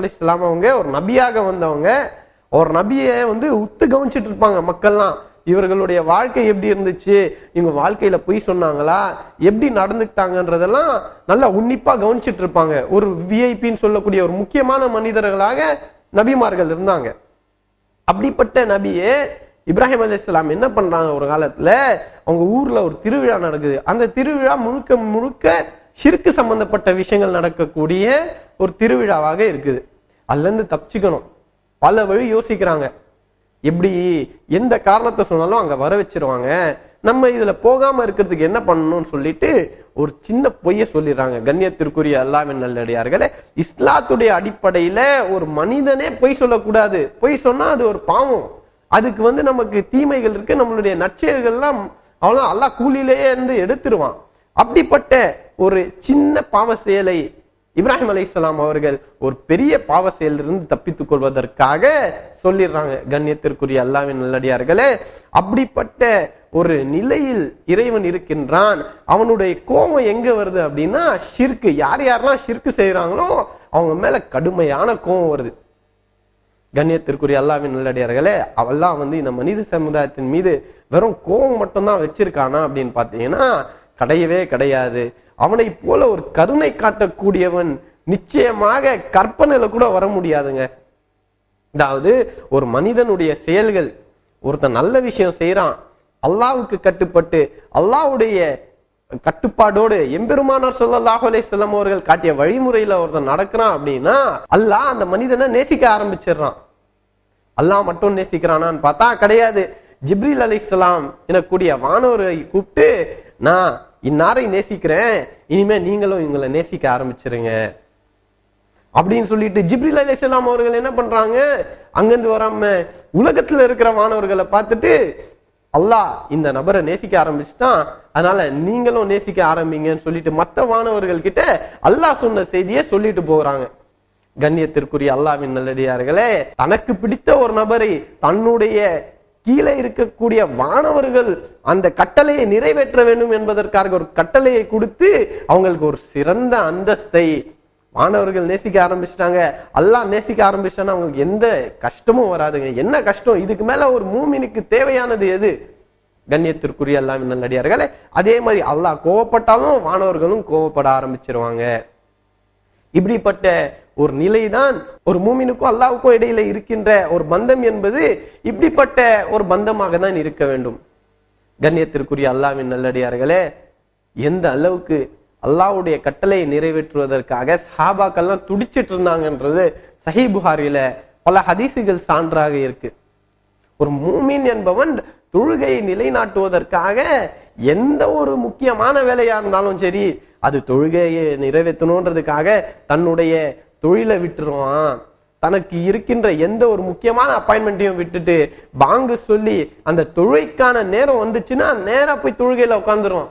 இஸ்லாம் அவங்க ஒரு நபியாக வந்தவங்க ஒரு நபியை வந்து உத்து கவனிச்சிட்டு இருப்பாங்க மக்கள்லாம். இவர்களுடைய வாழ்க்கை எப்படி இருந்துச்சு? இவங்க வாழ்க்கையில பொய் சொன்னாங்களா? எப்படி நடந்துக்கிட்டாங்கன்றதெல்லாம் நல்லா உன்னிப்பா கவனிச்சிட்டு இருப்பாங்க. ஒரு விஐபின்னு சொல்லக்கூடிய ஒரு முக்கியமான மனிதர்களாக நபிமார்கள் இருந்தாங்க. அப்படிப்பட்ட நபியே இப்ராஹிம் அலைஹிஸ்ஸலாம் என்ன பண்றாங்க ஒரு காலத்துல? அவங்க ஊர்ல ஒரு திருவிழா நடக்குது. அந்த திருவிழா முழுக்க முழுக்க ஷிர்க்கு சம்பந்தப்பட்ட விஷயங்கள் நடக்கக்கூடிய ஒரு திருவிழாவாக இருக்குது. அதுலேருந்து தப்பிச்சுக்கணும். பல வழி யோசிக்கிறாங்க. எப்படி எந்த காரணத்தை சொன்னாலும் அங்கே வர வச்சிருவாங்க. நம்ம இதில் போகாமல் இருக்கிறதுக்கு என்ன பண்ணணும்னு சொல்லிட்டு ஒரு சின்ன பொய்ய சொல்லிடுறாங்க. கண்ணியத்திற்குரிய அல்லாவின் நல்லடியார்களே இஸ்லாத்துடைய அடிப்படையில் ஒரு மனிதனே பொய் சொல்லக்கூடாது. பொய் சொன்னால் அது ஒரு பாவம். அதுக்கு வந்து நமக்கு தீமைகள் இருக்கு. நம்மளுடைய நற்செயல்கள்லாம் அவ்வளோ அல்லா கூலியிலேயே இருந்து எடுத்துருவான். அப்படிப்பட்ட ஒரு சின்ன பாவ செயலை இப்ராஹிம் அலி இஸ்லாம் அவர்கள் ஒரு பெரிய பாவ செயலிலிருந்து தப்பித்துக் கொள்வதற்காக சொல்லிடுறாங்க. கண்ணியத்திற்குரிய அல்லாவின் நல்லடியார்களே அப்படிப்பட்ட ஒரு நிலையில் இறைவன் இருக்கின்றான். அவனுடைய கோபம் எங்க வருது அப்படின்னா ஷிர்கு யார் யாரெல்லாம் ஷிர்கு செய்யறாங்களோ அவங்க மேல கடுமையான கோபம் வருது. கண்ணியத்திற்குரிய அல்லாவின் நல்லடியார்களே அவெல்லாம் வந்து இந்த மனித சமுதாயத்தின் மீது வெறும் கோபம் மட்டும்தான் வச்சிருக்கானா அப்படின்னு பாத்தீங்கன்னா கிடையவே கிடையாது. அவனை போல ஒரு கருணை காட்டக்கூடியவன் நிச்சயமாக கற்பனையில கூட வர முடியாதுங்க. அதாவது ஒரு மனிதனுடைய செயல்கள் ஒருத்தன் நல்ல விஷயம் செய்யறான் அல்லாவுக்கு கட்டுப்பட்டு அல்லாவுடைய கட்டுப்பாடோடு எம்பெருமானார் ஸல்லல்லாஹு அலைஹி செல்லம் அவர்கள் காட்டிய வழிமுறையில ஒருத்தன் நடக்கிறான் அப்படின்னா அல்லாஹ் அந்த மனிதனை நேசிக்க ஆரம்பிச்சிடுறான். அல்லாஹ் மட்டும் நேசிக்கிறானான்னு பார்த்தா கிடையாது. ஜிப்ரில் அலி இஸ்லாம் எனக்கூடிய வானோரை கூப்பிட்டு நான் இன்னாரை நேசிக்கிறேன். இனிமே நீங்களும் இவங்களை நேசிக்க ஆரம்பிச்சிருங்க. அப்படின்னு சொல்லிட்டு ஜிப்ரில் அலிஸ்லாம் அவர்கள் என்ன பண்றாங்க? அங்கிருந்து வராம உலகத்துல இருக்கிற மாணவர்களை பார்த்துட்டு அல்லாஹ் இந்த நபரை நேசிக்க ஆரம்பிச்சுட்டான். அதனால நீங்களும் நேசிக்க ஆரம்பிங்கன்னு சொல்லிட்டு மத்த மாணவர்கள் கிட்ட அல்லாஹ் சொன்ன செய்தியை சொல்லிட்டு போகிறாங்க கண்ணியத்திற்குரிய அல்லாவின் நல்லடியார்களே தனக்கு பிடித்த ஒரு நபரை தன்னுடைய கீழே இருக்கக்கூடிய வானவர்கள் அந்த கட்டளையை நிறைவேற்ற வேண்டும் என்பதற்காக ஒரு கட்டளையை கொடுத்து அவங்களுக்கு ஒரு சிறந்த அந்தஸ்தை. மாணவர்கள் நேசிக்க ஆரம்பிச்சிட்டாங்க. எல்லாம் நேசிக்க ஆரம்பிச்சோன்னா அவங்களுக்கு எந்த கஷ்டமும் வராதுங்க. என்ன கஷ்டம்? இதுக்கு மேல ஒரு மூமினுக்கு தேவையானது எது? கண்ணியத்திற்குரிய என்ன நல்லடியார்களே அதே மாதிரி அல்லாஹ் கோவப்பட்டாலும் மாணவர்களும் கோவப்பட ஆரம்பிச்சிருவாங்க. இப்படிப்பட்ட ஒரு நிலைதான் ஒரு மூமினுக்கும் அல்லாவுக்கும் இடையில இருக்கின்ற ஒரு பந்தம் என்பது இப்படிப்பட்ட ஒரு பந்தமாக தான் இருக்க வேண்டும். கண்ணியத்திற்குரிய அல்லாவின் நல்லடியார்களே எந்த அளவுக்கு அல்லாவுடைய கட்டளையை நிறைவேற்றுவதற்காக சஹாபாக்கள்லாம் துடிச்சிட்டு இருந்தாங்கன்றது சஹி புகாரில பல ஹதீசுகள் சான்றாக இருக்கு. ஒரு மூமின் என்பவன் தொழுகையை நிலைநாட்டுவதற்காக எந்த ஒரு முக்கியமான வேலையா இருந்தாலும் சரி அது தொழுகையை நிறைவேற்றணுன்றதுக்காக தன்னுடைய தொழிலை விட்டுருவான். தனக்கு இருக்கின்ற எந்த ஒரு முக்கியமான அப்பாயின்மெண்ட்டையும் விட்டுட்டு பாங்கு சொல்லி அந்த தொழுகைக்கான நேரம் வந்துச்சுன்னா நேரா போய் தொழுகையில உட்காந்துருவான்